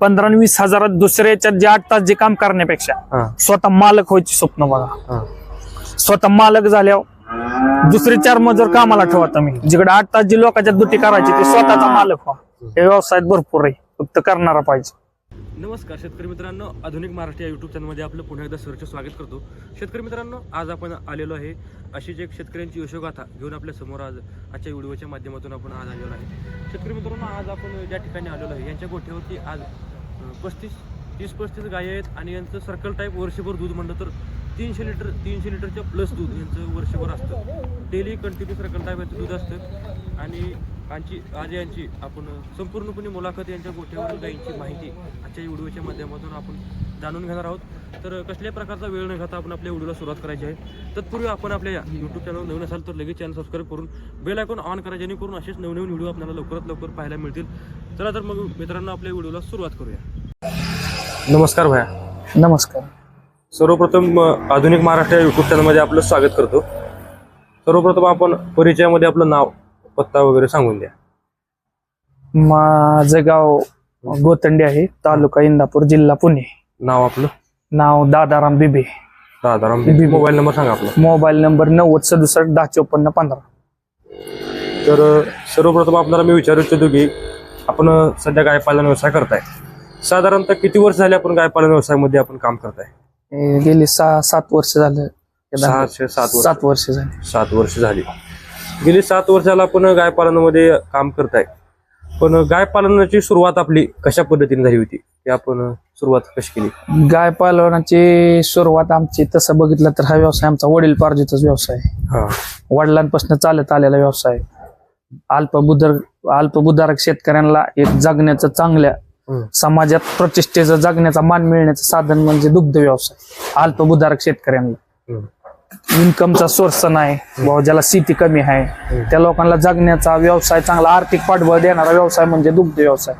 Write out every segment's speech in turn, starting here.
पंधरा आणि वीस हजारात दुसऱ्याच्या जे आठ तास जे काम करण्यापेक्षा स्वतः मालक व्हायचे स्वप्न बघा. स्वतः मालक झाल्यावर दुसरे चार मजूर कामाला ठेवता मी जिकडे आठ तास जी लोकांच्या दुटी करायची ते स्वतःचा मालक व्हा. हे व्यवसायात भरपूर आहे. फक्त करणारा पाहिजे. नमस्कार शेतकरी मित्रांनो. आधुनिक महाराष्ट्र या युट्यूब चॅनलमध्ये आपलं पुन्हा एकदा सरचं स्वागत करतो. शेतकरी मित्रांनो आज आपण आलेलो आहे अशीच एक शेतकऱ्यांची यशोगाथा घेऊन आपल्यासमोर आज आजच्या व्हिडिओच्या माध्यमातून आपण आज आलेलो आहे. शेतकरी मित्रांनो आज आपण ज्या ठिकाणी आलेलो आहे यांच्या गोठ्यावरती आज पस्तीस तीस पस्तीस गाय आहेत आणि यांचं सर्कल टाईप वर्षभर दूध म्हणलं तर तीनशे लिटर तीनशे लिटरच्या प्लस दूध यांचं वर्षभर असतं. डेली कंटिन्यू सर्कल टाईप यांचं दूध असतं. आणि यांची आज यांची आपण संपूर्णपणे मुलाखत यांच्या गोठ्यावरील गायींची माहिती आजच्या व्हिडिओच्या माध्यमातून आपण जाणून घेणार आहोत. तर कसल्याही प्रकारचा वेळ न घेता आपण आपल्या व्हिडिओला सुरुवात करायची आहे? तत्पूर्वी आपण आपल्या या यूट्यूब चॅनल नवीन असाल तर लगेच चॅनल सबस्क्राईब करून बेल आयकॉन ऑन करा जेणेकरून असेच नवनवीन व्हिडिओ आपल्याला लवकरात लवकर पाहायला मिळतील. चला तर मग मित्रांनो आपल्या व्हिडिओला सुरुवात करूया. नमस्कार भया. नमस्कार. सर्वप्रथम आधुनिक महाराष्ट्र युट्यूब चॅनलमध्ये आपलं स्वागत करतो. सर्वप्रथम आपण परिचयामध्ये आपलं नाव पत्ता वगैरे सांगून द्या. माझं गाव गोतंडी आहे तालुका इंदापूर जिल्हा पुणे. नाव आपलं? नाव दादाराम बिबे. दादाराम बिबी. मोबाईल नंबर सांगा आपला. मोबाईल नंबर नव्वद सदुसष्ट दहा चोपन्न पंधरा. तर सर्वप्रथम आपल्याला मी विचारू इच्छितो की आपण सध्या गायपालन व्यवसाय करताय. साधारणतः किती वर्ष झाले आपण गायपालन व्यवसायामध्ये आपण काम करताय? हे गेली सहा सात वर्ष झालं. या सहा धंद्यात. ते सात वर्ष. सात वर्ष झाली. सात वर्ष झाली. गेली सात वर्षाला आपण गायपालनामध्ये काम करताय. पण गायपालनाची सुरुवात आपली कशा पद्धतीने झाली होती? ते आपण सुरुवात कशी केली? गाय पालवण्याची सुरुवात आमची तसं बघितलं तर हा व्यवसाय आमचा वडील पार्जितच व्यवसाय. हा. वडिलांपासून चालत आलेला व्यवसाय अल्पबुदर अल्पबुधारक शेतकऱ्यांना एक जगण्याचं चांगल्या. समाजात प्रतिष्ठेचं जगण्याचा मान मिळण्याचं साधन म्हणजे दुग्ध व्यवसाय. अल्पबुधारक शेतकऱ्यांना. इन्कमचा सोर्स नाही. बाबा ज्याला शेती कमी आहे त्या लोकांना जगण्याचा व्यवसाय चांगला आर्थिक पाठबळ देणारा व्यवसाय म्हणजे दुग्ध व्यवसाय.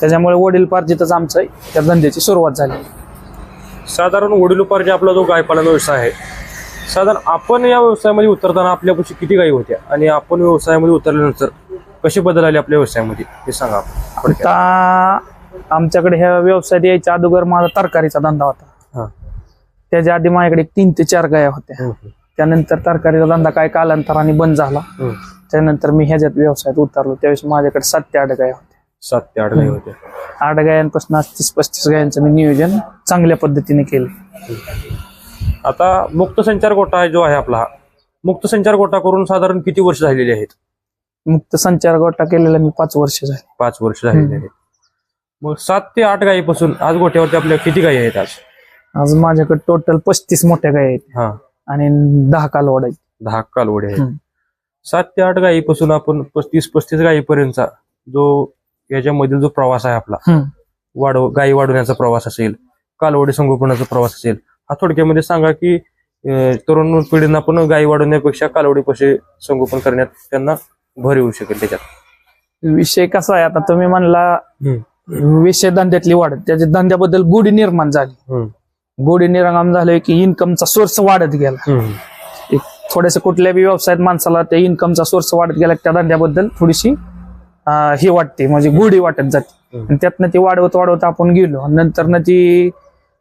त्याच्यामुळे वडील पार्जितच आमचं त्या धंद्याची सुरुवात झाली. साधारण वडिलोपार्जी आपला जो गायपालन व्यवसाय आहे साधारण आपण या व्यवसायामध्ये उतरताना आपल्यापाशी किती गायी होत्या? आणि आपण व्यवसायामध्ये उतरल्यानंतर कसे बदल आले आपल्या व्यवसायामध्ये? हे सांगा. आता आमच्याकडे ह्या व्यवसायात यायच्या अगोदर माझा तरकारीचा धंदा होता. त्याच्या आधी माझ्याकडे तीन ते चार गाया होत्या. त्यानंतर तरकारीचा धंदा काय कालांतराने बंद झाला. त्यानंतर मी ह्याच्यात व्यवसायात उतरलो. त्यावेळेस माझ्याकडे सात ते आठ गाया होत्या. सात ते आठ गायी होत्या. आठ गायांपासून आज तीस पस्तीस गायांचं मी नियोजन चांगल्या पद्धतीने केलं. आता मुक्त संचार गोटा जो आहे आपला हा, मुक्त संचार गोटा करून साधारण किती वर्ष झालेली आहेत? मुक्त संचार गोटा केलेला मी पाच वर्ष झाले. पाच वर्ष झालेली आहेत. मग सात ते आठ गायीपासून आज गोट्यावरती आपल्या किती गायी आहेत आज? आज माझ्याकडे टोटल पस्तीस मोठ्या गाया आहेत. हा. आणि दहा कालवड आहेत. दहा कालवडे आहेत. हम्म. सात ते आठ गायीपासून आपण पस्तीस पस्तीस गायीपर्यंतचा जो याच्यामधील जो प्रवास आहे आपला हम्म. वाढव गायी वाढवण्याचा प्रवास असेल कालवडी संगोपनाचा प्रवास असेल हा थोडक्यामध्ये सांगा की अं, तरुण पिढींना पण गायी वाढवण्यापेक्षा कालवडी कसे संगोपन करण्यात त्यांना भर येऊ शकेल त्याच्यात. विषय कसा आहे? आता तुम्ही म्हणला विषय धंद्यातली वाढत त्याच्या धंद्याबद्दल गोडी निर्माण झाली. हम्म. गोडी निर्माण झाले की इन्कमचा सोर्स वाढत गेला. एक थोडेसे कुठल्याही व्यवसायात माणसाला त्या इन्कमचा सोर्स वाढत गेला त्या धंद्याबद्दल थोडीशी ही वाटते म्हणजे गोडी वाटत जाते. आणि त्यातनं ती वाढवत वाढवत आपण गेलो नंतर ना ती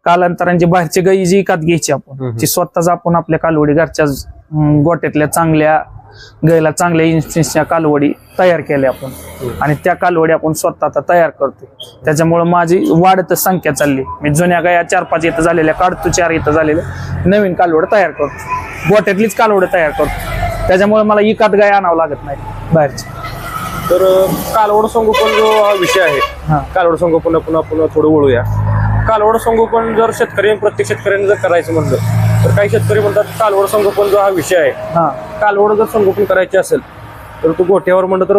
कालांतरांची बाहेरची गाई जी विकत घ्यायची आपण. ती स्वतःच आपण आपल्या कालवडी घरच्या गोट्यातल्या चांगल्या गायला चांगल्या इन्स्टिंच्या कालवडी तयार केल्या आपण. आणि त्या कालवडी आपण स्वतः आता तयार करतो त्याच्यामुळे माझी वाढत संख्या चालली. मी जुन्या गाया चार पाच इथं झालेल्या काढतो चार इथं झालेल्या नवीन कालवड तयार करतो. गोट्यातलीच कालवड तयार करतो. त्याच्यामुळे मला इकात गाय आणावं लागत नाही बाहेरची. तर कालवड संगोपन जो विषय आहे हा. कालवड संगोपन आपण थोडं वळूया. कालवड संगोपन जर शेतकरी प्रत्येक शेतकऱ्यांनी जर करायचं म्हणलं तर काही शेतकरी म्हणतात कालवड संगोपन जो हा विषय आहे हा. कालवड जर संगोपन करायचे असेल तर तो गोठ्यावर म्हणलं तर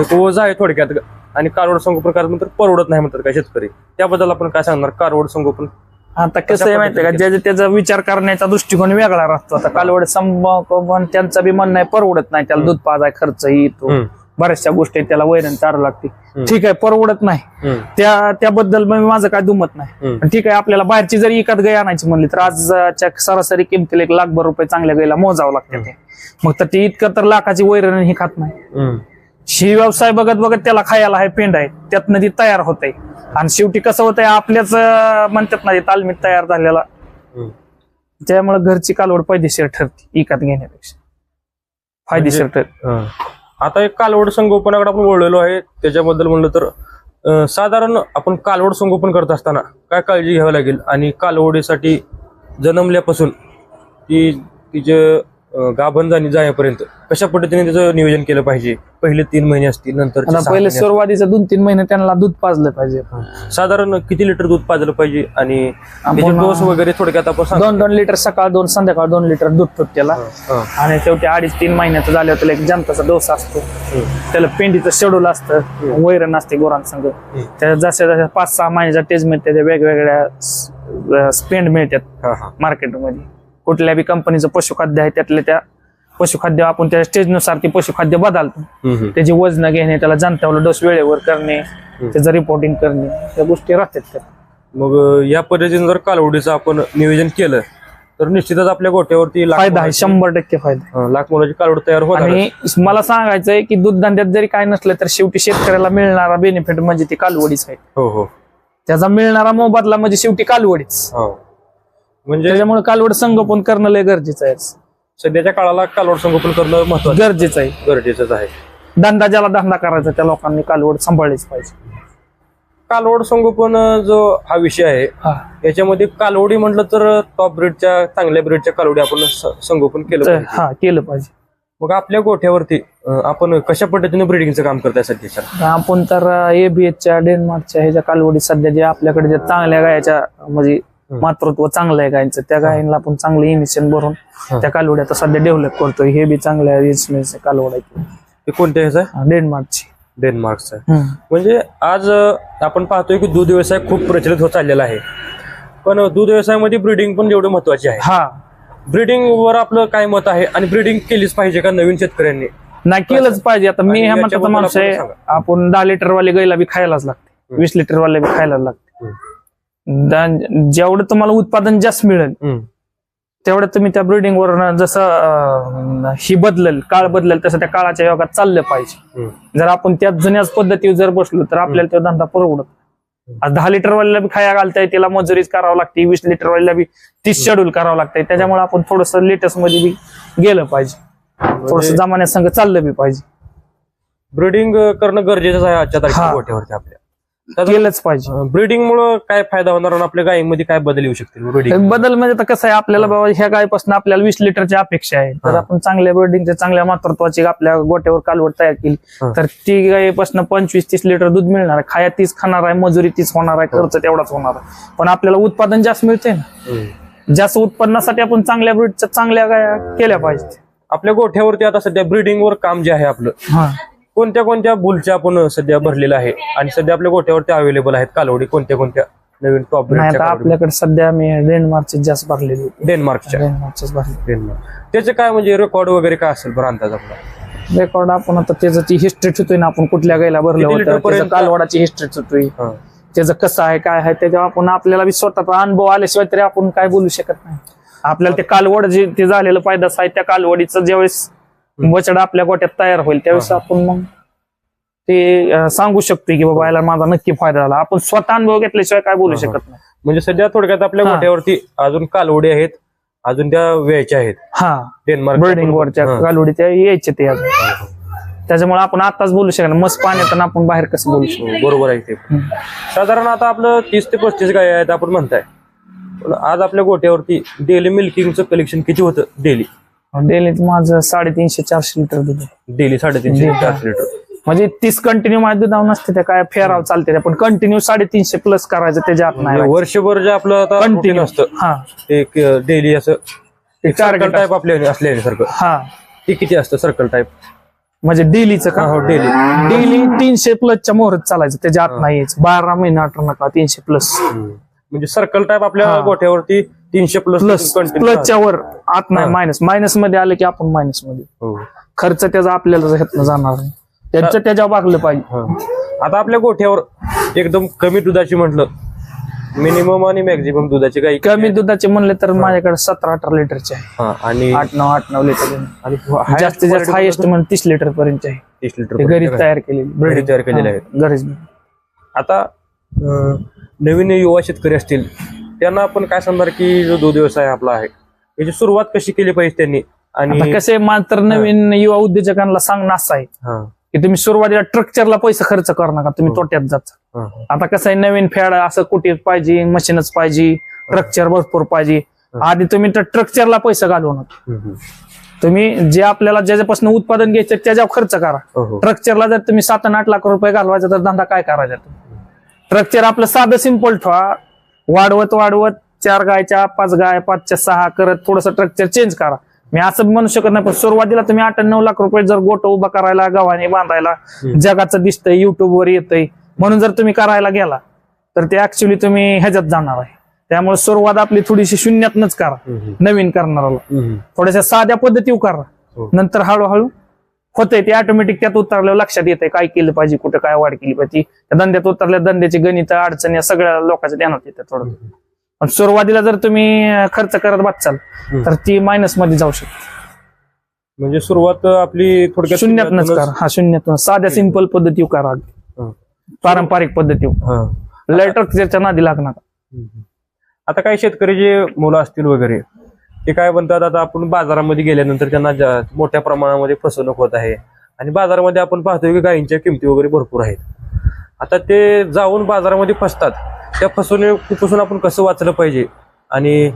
एक ओझा आहे थोडक्यात. आणि कालवड संगोपन करायचं म्हणलं तर परवडत नाही म्हणतात काही शेतकरी. त्याबद्दल आपण काय सांगणार? कालवड संगोपन आता कसं आहे माहितीये का? ज्याचा त्याचा विचार करण्याचा दृष्टिकोन वेगळा राहतो. आता कालवड संभव त्यांचा बी म्हणणं आहे परवडत नाही. त्याला दूध पाजा खर्च येतो. बऱ्याचशा गोष्टी त्याला वैरण चारू लागते. ठीक आहे परवडत नाही. त्या त्याबद्दल मग माझं काय दुमत नाही. ठीक आहे आपल्याला बाहेरची जरी एकात गाय आणायची म्हणली तर आजच्या सरासरी किमतीला एक लाखभर रुपये चांगल्या गायला मोजावं लागते ते. मग तर ते इतकं तर लाखाची वैरण ही खात नाही. ही व्यवसाय बघत बघत त्याला खायला आहे पेंड आहे त्यातनं ती तयार होते आणि शेवटी कसं होतंय आपल्याच अं, म्हणतात ना तालमीत तयार झालेला. त्यामुळे घरची कालवड फायदेशीर ठरते विकत घेण्यापेक्षा. फायदेशीर ठरते. हा. आता एक कालवड संगोपनाकडे आपण वळलेलो आहे. त्याच्याबद्दल म्हणलं तर साधारण आपण कालवड संगोपन करत असताना काय काळजी घ्यावी लागेल? आणि कालवडीसाठी जन्मल्यापासून ती तिचे गाभण जाणी जाण्यापर्यंत कशा पद्धतीने त्याचं नियोजन केलं पाहिजे? पहिले तीन महिने असतील नंतर पहिले सुरुवातीचं दोन तीन महिने त्यांना दूध पाजलं पाहिजे. साधारण किती लिटर दूध पाजलं पाहिजे? आणि आपण, डोस वगैरे थोडक्यात आपण सांगू. दोन दोन लिटर सकाळ दोन संध्याकाळ दोन लिटर दूध त्याला. हा. आणि शेवटी अडीच तीन महिन्याचं झाल्यावर त्याला एक जनताचा डोस असतो. त्याला पेंडीचं शेड्यूल असतं. वैरण असते गोरांसंग त्याच्या जशा जशा पाच सहा महिन्याच्या टेजमध्ये त्याच्या वेगवेगळ्या स्पेंड मिळतात हा हा. मार्केटमध्ये कुठल्या बी कंपनीचं पशुखाद्य आहे त्यातल्या त्या पशुखाद्य आपण त्या स्टेजनुसार ते पशुखाद्य बदलतो. त्याची वजन घेणे त्याला जनतावलं डोस वेळेवर करणे त्याचं रिपोर्टिंग करणे या गोष्टी राहतात त्यात. मग या पद्धतीने जर कालवडीचं आपण नियोजन केलं तर निश्चितच आपल्या गोट्यावरती फायदा आहे शंभर टक्के फायदा लाख मोलाची कालवड तयार होणार आणि मला सांगायचंय की दूध धंद्यात जरी काय नसलं तर शेवटी शेतकऱ्याला मिळणारा बेनिफिट म्हणजे ती कालवडीच आहे. हो हो. त्याचा मिळणारा मोबदला म्हणजे शेवटी कालवडीच. हो. म्हणजे त्याच्यामुळे कालवड संगोपन करणं लय गरजेचं आहे. सध्याच्या काळाला कालवड संगोपन करणं महत्वाचं गरजेचं आहे. गरजेचंच आहे. धंदा ज्याला धंदा करायचा त्या लोकांनी कालवड सांभाळलीच पाहिजे. कालवड संगोपन जो हा विषय आहे हा. याच्यामध्ये कालवडी म्हटलं तर टॉप ब्रीडच्या चांगल्या ब्रीडच्या कालवडी आपण स- संगोपन केलं तर पाहिजे. हा केलं पाहिजे. मग आपल्या गोठ्यावरती अं, आपण कशा पद्धतीने ब्रीडिंगचं काम करताय सध्याच्या आपण तर एबीएचच्या डेन्मार्कच्या ह्याच्या कालवडी सध्या जे आपल्याकडे ज्या चांगल्या गायाच्या म्हणजे मातृत्व चांगलं आहे गायचं. त्या गायींना आपण चांगलं इमिशन भरून त्या कालवडी आता सध्या डेव्हलप करतोय. हे बी चांगल्या इन्सुलिनचे कालवड आहेत ते कोणत्या ह्याचं? डेन्मार्कची. म्हणजे आज आपण पाहतोय की दूध व्यवसाय खूप प्रचलित होत चाललेला आहे. पण दूध व्यवसायामध्ये ब्रीडिंग पण जेवढी महत्वाची आहे. हा. ब्रीडिंग वर आपलं काय मत आहे? आणि ब्रीडिंग केलीच पाहिजे का नवीन शेतकऱ्यांनी? नाही केलंच पाहिजे. आता मी ह्या म्हणतात माणूस आहे आपण दहा लिटर वाले गाईला बी खायलाच लागते. वीस लिटर वाले बी खायला लागते. जेवढं तुम्हाला उत्पादन जास्त मिळेल. तेवढं तुम्ही त्या ब्रिडिंग वर जसं ही बदलेल काळ बदलेल तसं त्या काळाच्या योगात चाललं पाहिजे. जर आपण त्याच जुन्याच पद्धतीवर जर बसलो तर आपल्याला तो धंदा परवडत आज दहा लिटर वाल्याला बी खाया घालताय त्याला मजुरीच करावं लागते वीस लिटर वाल्याला बी तीस शेड्यूल करावं लागतंय. त्याच्यामुळे आपण थोडस लेटेस्टमध्ये बी गेलं पाहिजे. थोडस म्हणजे जमान्यात संग चाललं बी पाहिजे. ब्रीडिंग करणं गरजेचंच आहे आजच्या तारखेला हा. गोठ्यावरती आपल्या. केलंच पाहिजे. ब्रीडिंग मुळे काय फायदा होणार आणि आपल्या गायीमध्ये काय बदल येऊ शकतील? ब्रीडिंग बदल म्हणजे आता कसं आहे आपल्याला बाबा ह्या गायपासून आपल्याला वीस लिटरची अपेक्षा आहे. तर हा. आपण चांगल्या बिल्डिंगच्या चांगल्या मातृत्वाची आपल्या गोट्यावर कालवड तयार केली. हा. तर ती गायपासून पंचवीस तीस लिटर दूध मिळणार आहे. खाया तीच खाणार आहे मजुरी तीच होणार आहे खर्च तेवढाच होणार आहे. पण आपल्याला उत्पादन जास्त मिळते ना. जास्त उत्पन्नासाठी आपण चांगल्या ब्रीडच्या चांगल्या गाया केल्या पाहिजेत. आपल्या गोठ्यावरती आता सध्या ब्रीडिंग वर काम जे आहे आपलं हा. कोणत्या कोणत्या बुलच्या आपण सध्या भरलेलं आहे आणि सध्या आपल्या गोठ्यावरती अवेलेबल आहेत कालवडी कोणत्या कोणत्या नवीन टॉप नाही आता आपल्याकडे सध्या मी डेन्मार्कचे जास्त भरलेली होती डेन्मार्कच्या भरले डेन्मार्क त्याचे काय म्हणजे रेकॉर्ड वगैरे काय असेल बरं अंदाज आपला? रेकॉर्ड आपण आता त्याचं ती हिस्ट्री ठेवतोय ना आपण कुठल्या गायला भरलं किती होतं त्याचं? कालवडाची हिस्ट्री ठेवतोय. हा. त्याचं कसं आहे काय आहे त्याच्यावर आपण आपल्याला बी स्वतःचा अनुभव आल्याशिवाय तरी आपण काय बोलू शकत नाही. आपल्याला ते कालवड जे ते झालेलं फायदा आहे त्या कालवडीचं ज्यावेळेस वचड आपल्या गोट्यात तयार होईल त्यावेळेस आपण मग ते सांगू शकतो की बाबा याला माझा नक्की फायदा झाला. आपण स्वतः अनुभव घेतल्याशिवाय काय बोलू शकत नाही. म्हणजे सध्या थोडक्यात आपल्या हा. गोठ्यावरती अजून कालवडी आहेत अजून त्या वेळच्या आहेत. हा. डेन्मार्क बिल्डिंग वरच्या कालवडी त्या यायचे ते अजून त्याच्यामुळे आपण आताच बोलू शकत नाही. मस्त पाण्यात आपण बाहेर कसं बोलू शकतो. बरोबर आहे ते. साधारण आता आपलं तीस ते पस्तीस गाय आहेत आपण म्हणताय. आज आपल्या गोट्यावरती डेली मिल्किंगचं कलेक्शन किती होतं डेली डेली माझं साडेतीनशे चारशे लिटर दूध आहे. डेली साडेतीनशे. चारशे लिटर. म्हणजे तीस कंटिन्यू माझे दुधाव नसते त्या काय फेराव चालते त्या. पण कंटिन्यू साडेतीनशे प्लस करायचं त्याच्या आत नाही म्हणजे वर्षभर जे आपलं आता कंटिन्यू असतं हा. एक डेली असं ते सर्कल टाईप आपल्या असल्यासारखं हा. ते किती असतं सर्कल टाईप म्हणजे डेलीचं का? हो डेली डेली तीनशे प्लसच्या मोहरत चालायचं त्याच्या आत नाही यायचं बारा महिना अठरा नका तीनशे प्लस म्हणजे सर्कल टाईप आपल्या हा. गोठ्यावरती तीनशे प्लस प्लस प्लसच्या वर. आत नाही मायनस मायनसमध्ये आलं की आपण मायनसमध्ये. हो. खर्च त्याचा आपल्याला ह्यातनं जाणार नाही. त्याचं त्याच्यावर भागलं पाहिजे. आता आपल्या गोठ्यावर एकदम कमी दुधाची म्हटलं मिनिमम आणि मॅक्झिमम दुधाची गाई कमी दुधाचे म्हणले तर माझ्याकडे सतरा अठरा लिटरचे आहे. आणि आठ नऊ आठ नऊ लिटर आणि जास्तीत जास्त हायेस्ट म्हणजे तीस लिटर पर्यंत आहे. तीस लिटर ते घरीच तयार केलेली. घरी तयार केलेले आहेत. घरीच. आता नवीन युवा शेतकरी असतील त्यांना आपण काय सांगणार की जो दूध व्यवसाय आपला आहे याची सुरुवात कशी केली पाहिजे त्यांनी? आणि कसे मात्र नवीन युवा उद्योजकांना सांगणं असं आहे हा, की तुम्ही सुरुवातीला ट्रक्चरला पैसे खर्च करू नका तुम्ही हो. तोट्यात जाता. हा, हा. आता कसं आहे नवीन फॅड असं कुठे पाहिजे मशीनच पाहिजे ट्रक्चर भरपूर पाहिजे. आधी तुम्ही त्या ट्रक्चरला पैसे घालवू नका. तुम्ही जे आपल्याला ज्याच्यापासून उत्पादन घ्यायचं त्याच्यावर खर्च करा. हो, हो. ट्रक्चरला जर तुम्ही सात आठ लाख रुपये घालवायचा तर धंदा काय करायचा? ट्रक्चर आपलं साधं सिंपल ठेवा. वाढवत वाढवत चार गायच्या पाच गाय पाचच्या सहा करत थोडस ट्रक्चर चेंज करा मी असं म्हणू शकत नाही पण सुरुवातीला तुम्ही आठ नऊ लाख रुपये जर गोट उभा करायला गव्हाणे बांधायला जगाचं दिसतंय युट्यूबवर येतंय म्हणून जर तुम्ही करायला गेला तर ते ऍक्च्युली तुम्ही ह्याच्यात जाणार आहे. त्यामुळे सुरुवात आपली थोडीशी शून्यातनच करा. नवीन करणाराला थोड्याशा साध्या पद्धती करा हो. नंतर हळूहळू होतंय ते ऑटोमॅटिक त्यात उतरल्यावर लक्षात येतंय काय केलं पाहिजे कुठं काय वाढ केली पाहिजे. त्या धंद्यात उतरल्या धंद्याची गणित अडचणी या सगळ्या लोकांच्या ध्यानात येतात थोडं. पण सुरुवातीला जर तुम्ही खर्च करत बसाल तर ती मायनसमध्ये जाऊ शकते. म्हणजे सुरुवात आपली थोडक्यात शून्यातनच करा. हा शून्यातून साध्या सिंपल पद्धती करा. पारंपरिक पद्धती. लाईटर त्याच्या नादी लागणार. आता काही शेतकरी जे मुलं असतील वगैरे ते काय म्हणतात आता आपण बाजारामध्ये गेल्यानंतर त्यांना मोठ्या प्रमाणामध्ये फसवणूक होत आहे. आणि बाजारामध्ये आपण पाहतोय की गायींच्या किमती वगैरे भरपूर आहेत. आता ते जाऊन बाजारामध्ये फसतात. त्या फसवणुकीपासून आपण कसं वाचलं पाहिजे आणि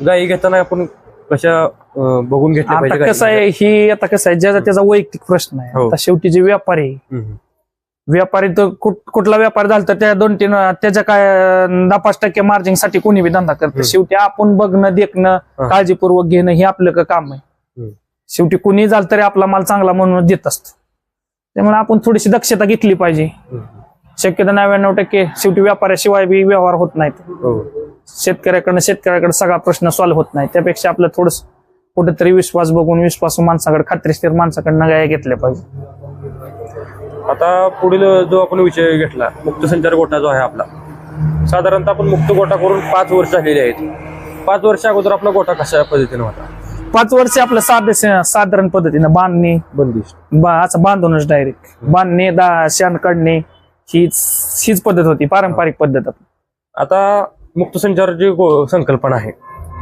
गायी घेताना आपण कशा बघून घेतल्या आता पाहिजे कसं आहे ही आता कसं आहे ज्याचा त्याचा वैयक्तिक प्रश्न आहे हो. आता शेवटी जे व्यापारी आहे, हम्म. व्यापारी तर कुठ- कुठला व्यापार झाला तर त्या दोन तीन त्याच्या काय अं, दहा पाच टक्के मार्जिनसाठी कोणी बी धंदा करतं. शेवटी आपण बघणं देखणं हा. काळजीपूर्वक घेणं हे आपलं क- काम आहे. शेवटी कुणी झालं तरी आपला माल चांगला म्हणून देत असतो त्यामुळे आपण थोडीशी दक्षता घेतली पाहिजे हम्म. शक्यतो नव्याण्णव टक्के शेवटी व्यापाऱ्याशिवाय बी व्यवहार होत नाहीत. हो. शेतकऱ्याकडनं शेतकऱ्याकडे सगळा प्रश्न सॉल्व्ह होत नाही. त्यापेक्षा आपलं थोडस कुठेतरी विश्वास बघून विश्वास माणसाकडे खात्रीशीर माणसाकडनं गाय घेतल्या पाहिजे. आता पुढील जो आपण विषय घेतला मुक्त संचार गोठा जो आहे आपला साधारणतः आपण मुक्त गोठा करून पाच वर्ष झालेली आहेत. पाच वर्ष अगोदर आपला गोठा कशा पद्धतीने होता? पाच वर्ष आपलं साधे साधारण पद्धतीनं बांधणी बंदिस्त. बा असं बांधूनच डायरेक्ट बांधणे दा शान काढणे हीच हीच पद्धत होती पारंपरिक पद्धत आपली. आता मुक्त संचार जी गो- संकल्पना आहे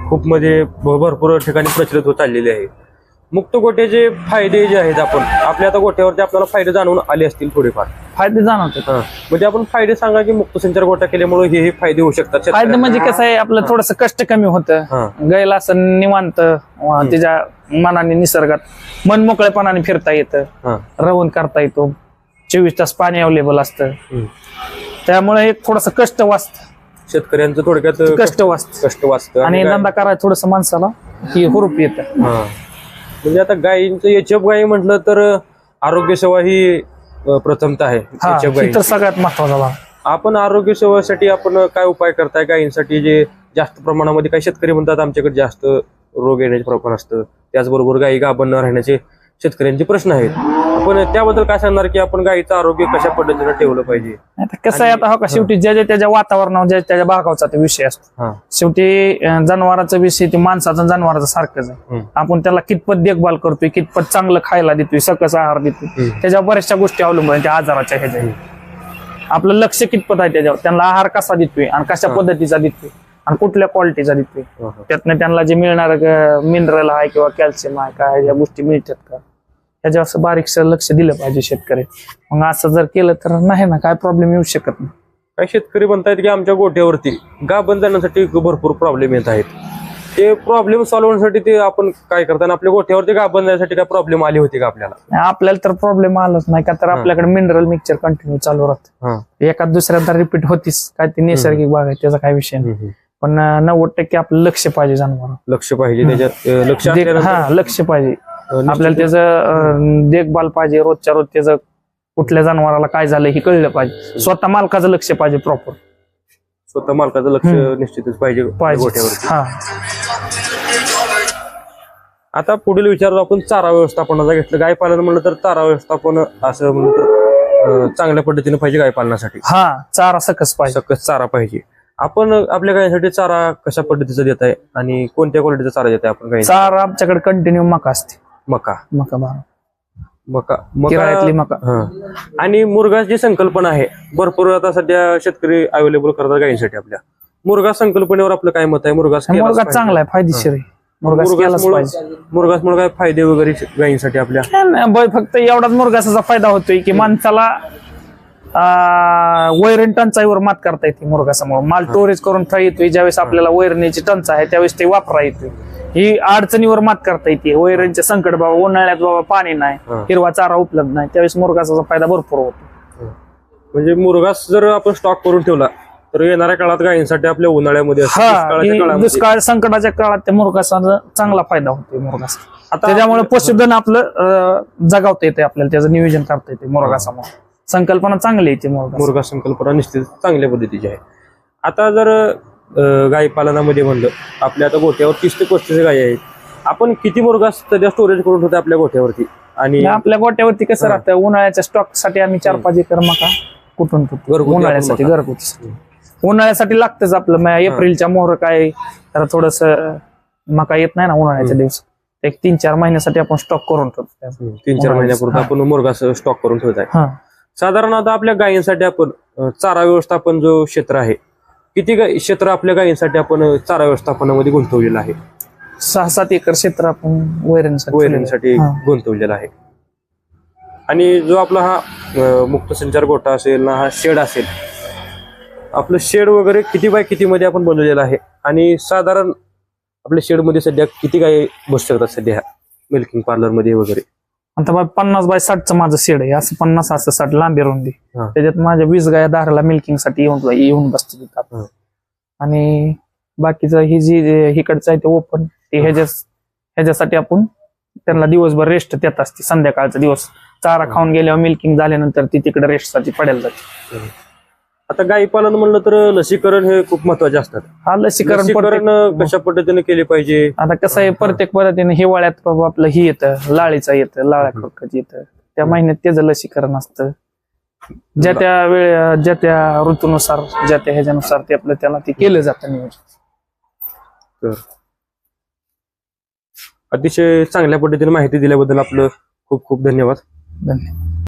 खूप म्हणजे भ- भरपूर ठिकाणी प्रचलित होत चाललेली आहे मुक्त गोट्याचे फायदे जे आहेत आपण आपल्या आता गोट्यावरती आपल्याला फायदे जाणून आले असतील थोडेफार फायदे जाणवते हा. म्हणजे आपण फायदे सांगा की मुक्त संचार गोटा केल्यामुळे हे हे फायदे होऊ शकतात फायदे शेतकऱ्यांना. म्हणजे कसं आहे आपलं थोडस कष्ट कमी होतं हा. गायला असं निवांत अं, तिच्या मनाने निसर्गात मन मोकळेपणाने फिरता येतं हा. रवण करता येतो चोवीस तास पाणी अवेलेबल असतं. त्यामुळे एक थोडस कष्ट वाचत. शेतकऱ्यांचं थोडक्यात कष्ट वाचत. कष्ट वाचतं. आणि धंदा करायला थोडस माणसाला ही हुरूप येतं. हा. म्हणजे आता गायींचं एचएफ गाई म्हटलं तर आरोग्य सेवा ही प्रथमतः आहे. तर सगळ्यात महत्त्वाचा आपण आरोग्य सेवेसाठी आपण काय उपाय करताय गायींसाठी? जे जास्त प्रमाणामध्ये काही शेतकरी म्हणतात आमच्याकडे जास्त रोग येण्याचे प्रमाण असतं. त्याचबरोबर गायी गाभण न राहण्याचे शेतकऱ्यांचे प्रश्न आहेत. आपण त्याबद्दल काय सांगणार की आपण गायीचं आरोग्य कशा पद्धतीने ठेवलं पाहिजे? आता कसं आहे आता हो का शेवटी ज्याच्या त्याच्या वातावरणावर ज्याच्या त्याच्या भागावचा ते विषय असतो. हा. शेवटी अं, जनावराचा विषय ते माणसाचा जनावराचं सारखंच आहे. हम्म. आपण त्याला कितपत देखभाल करतोय कितपत चांगलं खायला देतोय सकस आहार देतोय हम्म. त्याच्यावर बऱ्याचशा गोष्टी अवलंबून आहेत त्या आजाराच्या ह्याच्या आपलं लक्ष कितपत आहे त्याच्यावर? त्यांना आहार कसा देतोय आणि कशा हा. पद्धतीचा देतोय? आणि कुठल्या क्वालिटीचा देतोय? हा, हा. त्यातनं त्यांना जे मिळणार मिनरल आहे किंवा कॅल्शियम आहे काय या गोष्टी मिळतात का? ह्याच्यावर असं बारीकसं लक्ष दिलं पाहिजे शेतकरी. मग असं जर केलं तर नाही ना काय प्रॉब्लेम येऊ शकत नाही. काही शेतकरी म्हणतायत की आमच्या गोठ्यावरती गाभण जाण्यासाठी भरपूर प्रॉब्लेम येत आहेत. ते प्रॉब्लेम सॉल्व्ह होण्यासाठी ते आपण काय करताना आपल्या गोठ्यावरती गाभण जाण्यासाठी काय प्रॉब्लेम आली होती का आपल्याला? आपल्याला तर प्रॉब्लेम आलाच नाही का? तर. आपल्याकडे मिनरल मिक्सचर कंटिन्यू चालू राहतं. एका दुसऱ्यांदा रिपीट होतीच काय ते नैसर्गिक बाग आहे त्याचा काय विषय नाही. पण अं, नव्वद टक्के आपलं लक्ष पाहिजे जनावर लक्ष पाहिजे त्याच्यात अं, लक्ष हा लक्ष पाहिजे. आपल्याला त्याचं देखभाल पाहिजे रोजच्या रोज त्याचं कुठल्या जनावराला काय झालं हे कळलं पाहिजे. स्वतः मालकाचं लक्ष पाहिजे प्रॉपर स्वतः मालकाचं लक्ष. निश्चितच पाहिजे पाहिजे. गोठ्यावरती. हा. आता पुढील विचार आपण चारा व्यवस्थापनाचा घेतलं. गाय पालन म्हणलं तर चारा व्यवस्थापन असं म्हणलं तर अं, चांगल्या पद्धतीने पाहिजे गाय पालनासाठी. हा चारा सकस पाहिजे. सकस चारा पाहिजे. आपण आपल्या गायीसाठी चारा कशा पद्धतीचा देत आहे आणि कोणत्या क्वालिटीचा चारा देत आहे आपण गायी चार आमच्याकडे कंटिन्यू मका असते. मका. मका भार मका. किरायातली मका. हा. आणि मुरगाची संकल्पना आहे. भरपूर आता सध्या शेतकरी अवेलेबल करतात गायींसाठी आपल्या. मुरगा संकल्पनेवर आपलं काय मत आहे? मुरगास केलाच मुलगा पाहिजे. चांगला आहे फायदेशीर आहे. मुलगा केलाच मुरगासमुळं पाहिजे. मुरगासमुळे काय फायदे वगैरे गायींसाठी आपल्या? नाही, फक्त एवढाच मुरगासाचा फायदा होतोय की माणसाला वैरण टंचाईवर मात करता येते मुरगासामुळे माल स्टोरेज करून ठेवा येतोय ज्यावेळेस आपल्याला वैरणीची टंचाई आहे त्यावेळेस ते वापरा येते ही अडचणीवर मात करता येते. वैरणचे संकट बाबा उन्हाळ्यात बाबा पाणी नाही. हिरवा चारा उपलब्ध नाही त्यावेळेस मुरगासाचा फायदा भरपूर होतो. म्हणजे मुरगास जर आपण स्टॉक करून ठेवला तर येणाऱ्या काळात गायींसाठी आपल्या उन्हाळ्यामध्ये दुष्काळ संकटाच्या काळात त्या मुरगासाचा चांगला फायदा होतोय मुरगासा. आता त्याच्यामुळे पशुधन आपलं जगावता येते आपल्याला त्याचं नियोजन करता येते मुरगासामुळे संकल्पना चांगली येते मुरगा. मुरगा संकल्पना निश्चित चांगल्या पद्धतीची आहे. आता जर अं, गाई पालनामध्ये म्हणलं आपल्या आता गोठ्यावर तीस ते पस्तीस गायी आहेत. आपण किती मुरगा सध्या स्टोरेज करून ठेवतो आपल्या गोठ्यावरती? आणि आपल्या गोट्यावरती कसं हा. राहतं? उन्हाळ्याच्या स्टॉकसाठी आम्ही चार पाच एकर मका कुठून ठेवतो? घरगुती उन्हाळ्यासाठी आपण. घरगुती. उन्हाळ्यासाठी लागतच आपलं. एप्रिलच्या मोहर काय जरा थोडस मका येत नाही ना उन्हाळ्याच्या दिवस. एक तीन चार महिन्यासाठी आपण स्टॉक करून ठेवतो. तीन चार महिन्यापूर्वी. आपण मुरगा स्टॉक करून ठेवत आहे हा. साधारण आता आपल्या गायींसाठी आपण चारा व्यवस्थापन जो क्षेत्र आहे किती गाई- क्षेत्र आपल्या गायींसाठी आपण चारा व्यवस्थापनामध्ये गुंतवलेलं आहे? सहा सात एकर क्षेत्र आपण वैरणसाठी वैरणीसाठी हा. गुंतवलेला आहे. आणि जो आपला हा मुक्त संचार गोठा असेल ना हा शेड असेल आपलं शेड वगैरे किती बाय किती मध्ये आपण बनवलेलं आहे? आणि साधारण आपल्या शेडमध्ये सध्या किती गायी बसू शकतात सध्या मिल्किंग पार्लरमध्ये वगैरे? आता बा पन्नास बाय साठचं माझं शेड आहे. असं पन्नास असं साठ लांबी रुंदी. हा. त्याच्यात माझ्या वीस गाया दाराला मिल्किंगसाठी येऊन येऊन बसते हा. तिथं आणि बाकीचं ही जी हिकडचं आहे ते ओपन ते ह्याच्या ह्याच्यासाठी आपण त्यांना दिवसभर रेस्ट देत असते. संध्याकाळचा दिवस. चारा खाऊन गेल्यावर मिल्किंग झाल्यानंतर ती तिकडे रेस्टसाठी पडेल जाते. आता गाई पालन म्हणलं तर लसीकरण हे खूप महत्त्वाचे असतात. हा लसीकरण लसीकरण प्रत्येक- कशा पद्धतीने केले पाहिजे? आता कसं आहे प्रत्येक पद्धतीने हिवाळ्यात बाबा आपलं ही येतं लाळीचं येतं लाळ्या खडकच येतं. त्या महिन्यात त्याचं लसीकरण असतं. ज्या त्या वेळ ज्या त्या ऋतूनुसार ज्या त्या ह्याच्यानुसार ते आपलं त्याला ते केलं जातं नियोजन. तर अतिशय चांगल्या पद्धतीने माहिती दिल्याबद्दल आपलं खूप खूप धन्यवाद. धन्यवाद.